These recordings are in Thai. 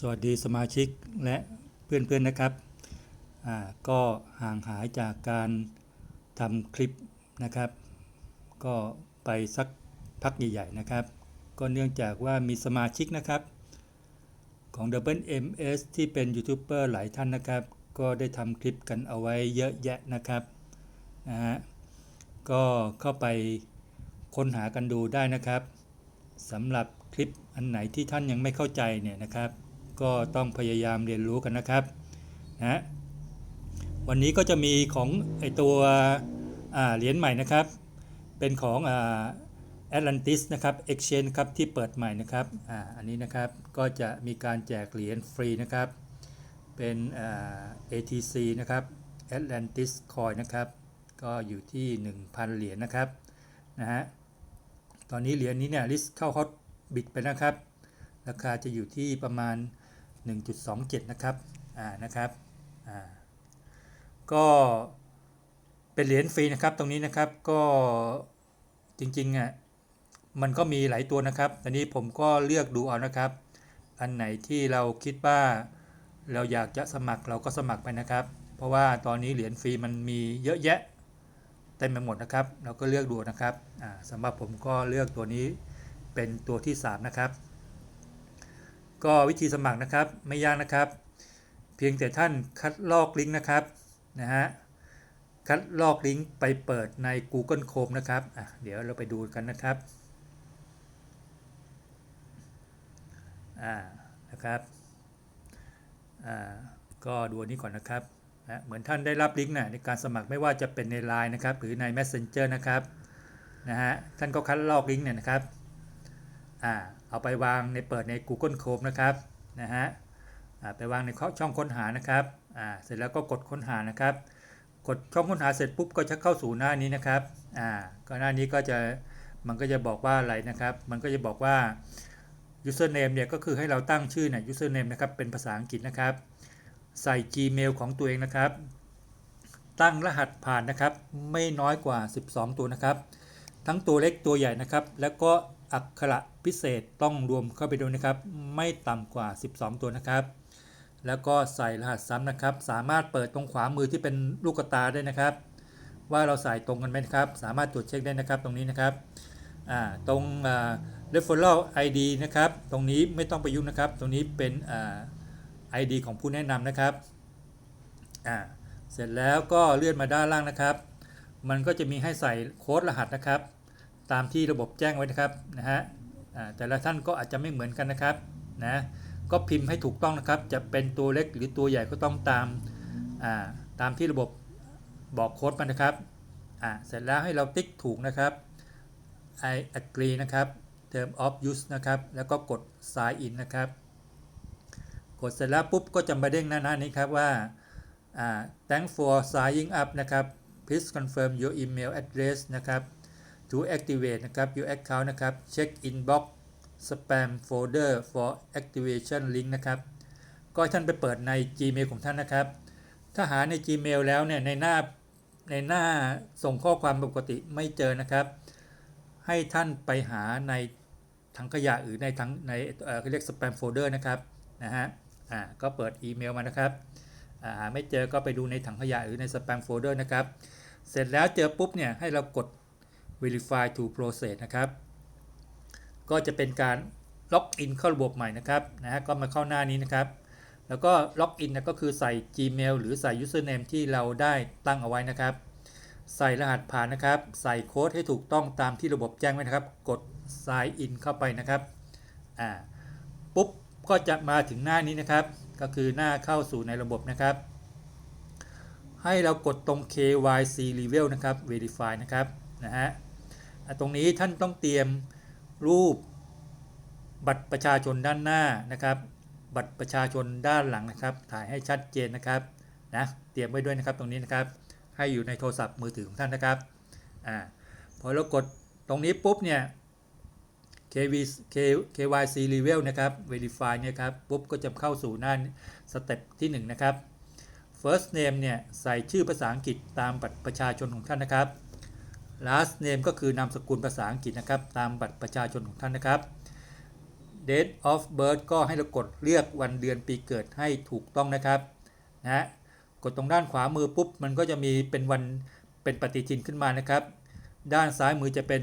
สวัสดีสมาชิกและเพื่อนๆนะครับ ก็ห่างหายจากการทำคลิปนะครับ ก็ไปสักพักใหญ่ๆนะครับ ก็เนื่องจากว่ามีสมาชิกนะครับ ของ Double MS ที่เป็นยูทูบเบอร์หลายท่านนะครับ ก็ได้ทำคลิปกันเอาไว้เยอะแยะนะครับนะฮะก็เข้าไปค้นหากันดูได้นะครับสำหรับคลิปอันไหนที่ท่านยังไม่เข้าใจเนี่ยนะครับ ก็ต้องพยายามเรียนรู้กันนะครับนะวันนี้ก็จะมีของไอตัวเหรียญใหม่นะครับ เป็นของแอ่า Atlantis นะครับ Exchange ครับที่เปิดใหม่นะครับออันนี้นะครับก็จะมีการแจกเหรียญฟรีนะครับ เป็นอ่า ATC นะครับ Atlantis Coin นะครับ ก็อยู่ที่ 1,000 เหรียญนะครับนะฮะตอนนี้เหรียญนี้เนี่ยลิสต์เข้าฮอตบิตไปนะครับ ราคาจะอยู่ที่ประมาณ 1.27 นะครับ อ่า นะครับ อ่า ก็เป็นเหรียญฟรีนะครับ ตรงนี้นะครับ ก็จริงๆอะ มันก็มีหลายตัวนะครับ ตอนนี้ผมก็เลือกดูเอานะครับ อันไหนที่เราคิดว่าเราอยากจะสมัครเราก็สมัครไปนะครับ เพราะว่าตอนนี้เหรียญฟรีมันมีเยอะแยะเต็มไปหมดนะครับ เราก็เลือกดูนะครับอ่าสำหรับผมก็เลือกตัวนี้เป็นตัวที่ 3 นะครับ ก็วิธีสมัครนะครับไม่ยากนะครับ เพียงแต่ท่านคัดลอกลิงก์นะครับนะฮะคัดลอกลิงก์ไปเปิดใน Google Chrome นะครับอะเดี๋ยวเราไปดูกันนะครับอ่านะครับอ่าก็ดูนนี้ก่อนนะครับนะเหมือนท่านได้รับลิงก์นะในการสมัครไม่ว่าจะเป็นใน Line นะครับ หรือใน Messenger นะครับนะฮะท่านก็คัดลอกลิงก์เนี่ยนะครับ อ่าเอาไปวางในเปิดใน Google Chrome นะครับนะฮะไปวางในช่องค้นหานะครับอ่าเสร็จแล้วก็กดค้นหานะครับ กดช่องค้นหาเสร็จปุ๊บก็จะเข้าสู่หน้านี้นะครับอ่าก็หน้านี้ก็จะมันก็จะบอกว่าอะไรนะครับ มันก็จะบอกว่า username เนี่ยก็คือให้เราตั้งชื่อเนี่ย username นะครับเป็นภาษาอังกฤษนะครับ ใส่ Gmail ของตัวเองนะครับ ตั้งรหัสผ่านนะครับ ไม่น้อยกว่า 12 ตัวนะครับ ทั้งตัวเล็กตัวใหญ่นะครับ แล้วก็อักขระ พิเศษต้องรวมเข้าไปด้วยนะครับ ไม่ต่ำกว่า 12 ตัวนะครับ แล้วก็ใส่รหัสซ้ำนะครับ สามารถเปิดตรงขวามือที่เป็นลูกตาได้นะครับ ว่าเราใส่ตรงกันไหมครับ สามารถตรวจเช็คได้นะครับตรงนี้นะครับตรง referral ID นะครับ ตรงนี้ไม่ต้องไปยุ่งนะครับ ตรงนี้เป็น ID ของผู้แนะนำนะครับเสร็จแล้วก็เลื่อนมาด้านล่างนะครับ มันก็จะมีให้ใส่โค้ดรหัสนะครับ ตามที่ระบบแจ้งไว้นะครับนะฮะ แต่ละท่านก็อาจจะไม่เหมือนกันนะครับนะก็พิมพ์ให้ถูกต้องนะครับ จะเป็นตัวเล็กหรือตัวใหญ่ก็ต้องตามตามที่ระบบบอกโค้ดมานะครับเสร็จแล้วให้เราติ๊กถูกนะครับ I agree นะครับ term of use นะครับ แล้วก็กด sign in นะครับ กดเสร็จแล้วปุ๊บก็จะมาเด้งหน้าหน้านี้ครับว่า thank for signing up นะครับ please confirm your email address นะครับ to activate นะครับ your account นะครับ check inbox spam folder for activation link นะครับก็ท่านไปเปิดใน Gmail ของท่านนะครับ ถ้าหาใน Gmail แล้วเนี่ยในหน้าในหน้าส่งข้อความปกติไม่เจอนะครับ ให้ท่านไปหาในถังขยะหรือในถังในเขาเรียก spam folder นะครับนะฮะอ่าก็เปิดอีเมลมานะครับอ่าหาไม่เจอก็ไปดูในถังขยะหรือใน spam folder นะครับ เสร็จแล้วเจอปุ๊บเนี่ยให้เรากด verify to process นะครับ ก็จะเป็นการล็อกอินเข้าระบบใหม่นะครับนะฮะก็มาเข้าหน้านี้นะครับ แล้วก็ล็อกอินนะก็คือใส่ Gmail หรือใส่ username ที่เราได้ตั้งเอาไว้นะครับ ใส่รหัสผ่านนะครับ ใส่โค้ดให้ถูกต้องตามที่ระบบแจ้งไว้นะครับ กด sign in เข้าไปนะครับอ่าปุ๊บก็จะมาถึงหน้านี้นะครับ ก็คือหน้าเข้าสู่ในระบบนะครับ ให้เรากดตรง KYC level นะครับ verify นะครับนะฮะ ตรงนี้ท่านต้องเตรียมรูปบัตรประชาชนด้านหน้านะครับ บัตรประชาชนด้านหลังนะครับ ถ่ายให้ชัดเจนนะครับนะเตรียมไว้ด้วยนะครับตรงนี้นะครับ ให้อยู่ในโทรศัพท์มือถือของท่านนะครับอ่าพอเรากดตรงนี้ปุ๊บเนี่ย KV K KYC level นะครับ verify เนี่ยครับปุ๊บก็จะเข้าสู่หน้าสเต็ปที่1นะครับ first name เนี่ยใส่ชื่อภาษาอังกฤษตามบัตรประชาชนของท่านนะครับ last name ก็คือนามสกุลภาษาอังกฤษนะครับ ตามบัตรประชาชนของท่านนะครับ date of birth ก็ให้เรากดเลือกวันเดือนปีเกิดให้ถูกต้องนะครับนะฮะกดตรงด้านขวามือปุ๊บ มันก็จะมีเป็นวันเป็นปฏิทินขึ้นมานะครับ ด้านซ้ายมือจะเป็น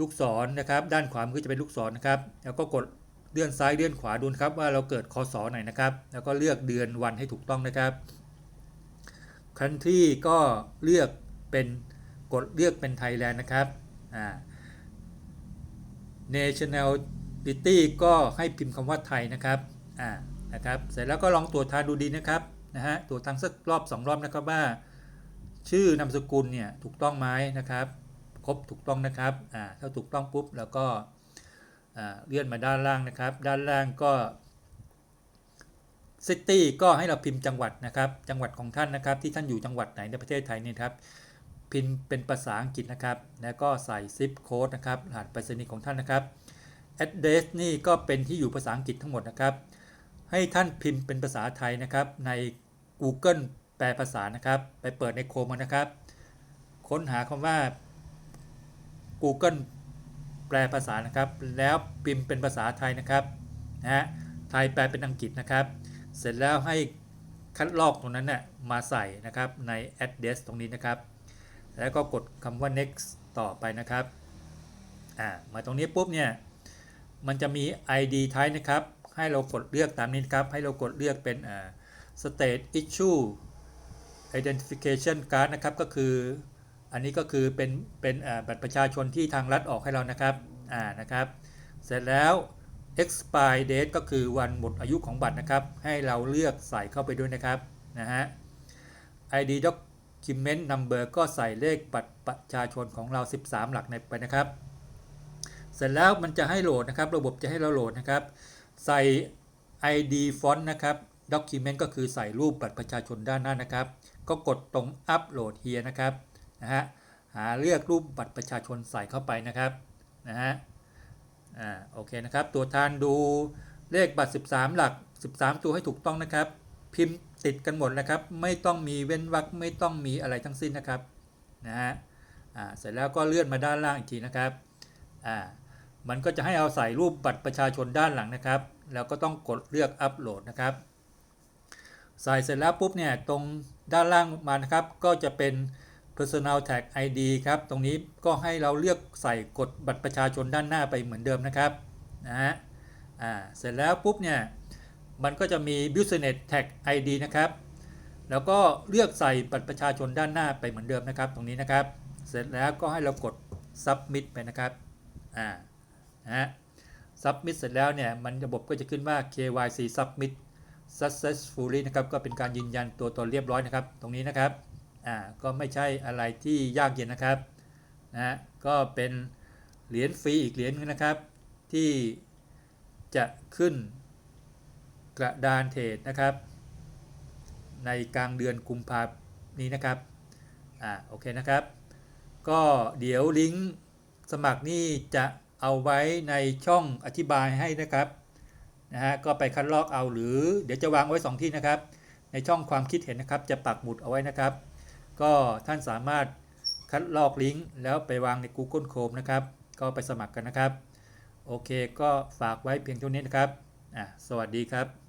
ลูกศรนะครับ ด้านขวามือจะเป็นลูกศรนะครับ แล้วก็กดเลื่อนซ้ายเลื่อนขวาดูนะครับว่าเราเกิดคศไหนนะครับ แล้วก็เลือกเดือนวันให้ถูกต้องนะครับ country ก็เลือกเป็น กดเลือกเป็นไทยแลนด์นะครับ อ่า nationality ก็ให้พิมพ์คำว่าไทยนะครับ อ่า นะครับ เสร็จแล้วก็ลองตรวจทานดูดีนะครับ นะฮะ ตรวจทางสักรอบสองรอบนะครับว่า ชื่อนามสกุลเนี่ยถูกต้องไหมนะครับ ครบถูกต้องนะครับ อ่า ถ้าถูกต้องปุ๊บแล้วก็ อ่า เลื่อนมาด้านล่างนะครับ ด้านล่างก็ซิตี้ก็ให้เราพิมพ์จังหวัดนะครับ จังหวัดของท่านนะครับ ที่ท่านอยู่จังหวัดไหนในประเทศไทยเนี่ยครับ พิมพ์เป็นภาษาอังกฤษนะครับ แล้วก็ใส่ซิปโค้ดนะครับรหัสไปรษณีย์ของท่านนะครับ address นี่ก็เป็นที่อยู่ภาษาอังกฤษทั้งหมดนะครับ ให้ท่านพิมพ์เป็นภาษาไทยนะครับ ใน Google แปลภาษานะครับ ไปเปิดในโคมนะครับ ค้นหาคำว่า Google แปลภาษานะครับ แล้วพิมพ์เป็นภาษาไทยนะครับนะฮะไทยแปลเป็นอังกฤษนะครับ เสร็จแล้วให้คัดลอกตรงนั้นน่ะมาใส่นะครับใน address ตรงนี้นะครับ แล้วก็กดคำว่า next ต่อไปนะครับอ่ามาตรงนี้ปุ๊บเนี่ยมันจะมี ID type นะครับ ให้เรากดเลือกตามนี้นครับ ให้เรากดเลือกเป็นอ่า state issue identification card นะครับ ก็คือ อันนี้ก็คือเป็นเป็นอ่าบัตรประชาชนที่ทางรัฐออกให้เรานะครับอ่านะครับ เสร็จแล้ว expire date ก็คือวันหมดอายุของบัตรนะครับ ให้เราเลือกใส่เข้าไปด้วยนะครับนะฮะ ID doc document number ก็ใส่เลขบัตรประชาชนของเรา 13 หลักในไปนะครับ เสร็จแล้วมันจะให้โหลดนะครับ ระบบจะให้เราโหลดนะครับ ใส่ ID font นะครับ document ก็คือใส่รูปบัตรประชาชนด้านหน้านะครับ ก็กดตรง upload here นะครับนะฮะหาเลือกรูปบัตรประชาชนใส่เข้าไปนะครับนะฮะอ่าโอเคนะครับ ตัวทานดูเลขบัตร 13 หลัก 13 ตัวให้ถูกต้องนะครับ พิมพ์ติดกันหมดนะครับ ไม่ต้องมีเว้นวรรคไม่ต้องมีอะไรทั้งสิ้นนะครับนะฮะเสร็จแล้วก็เลื่อนมาด้านล่างอีกทีนะครับอ่ามันก็จะให้เอาใส่รูปบัตรประชาชนด้านหลังนะครับ แล้วก็ต้องกดเลือกอัปโหลดนะครับ ใส่เสร็จแล้วปุ๊บเนี่ยตรงด้านล่างมานะครับ ก็จะเป็น personal tag ID ครับ ตรงนี้ก็ให้เราเลือกใส่กดบัตรประชาชนด้านหน้าไปเหมือนเดิมนะครับนะฮะอ่าเสร็จแล้วปุ๊บเนี่ย มันก็จะมี business tag ID นะครับ แล้วก็เลือกใส่บัตรประชาชนด้านหน้าไปเหมือนเดิมนะครับ ตรงนี้นะครับ เสร็จแล้วก็ให้เรากด submit ไปนะครับ อ่า นะฮะ submit เสร็จแล้วเนี่ย มันระบบก็จะขึ้นว่า KYC submit successfully นะครับ ก็เป็นการยืนยันตัวตนเรียบร้อยนะครับ ตรงนี้นะครับ อ่า ก็ไม่ใช่อะไรที่ยากเย็นนะครับ นะฮะ ก็เป็นเหรียญฟรีอีกเหรียญนึงนะครับ ที่จะขึ้น กระดานเทรดนะครับ ในกลางเดือนกุมภาพันธ์นี้นะครับอ่าโอเคนะครับ ก็เดี๋ยวลิงก์สมัครนี่จะเอาไว้ในช่องอธิบายให้นะครับนะฮะก็ไปคัดลอกเอาหรือเดี๋ยวจะวางไว้ 2 ที่นะครับ ในช่องความคิดเห็นนะครับ จะปักหมุดเอาไว้นะครับ ก็ท่านสามารถคัดลอกลิงก์แล้วไปวางใน Google Chrome นะครับ ก็ไปสมัครกันนะครับ โอเคก็ฝากไว้เพียงเท่านี้นะครับอะสวัสดีครับ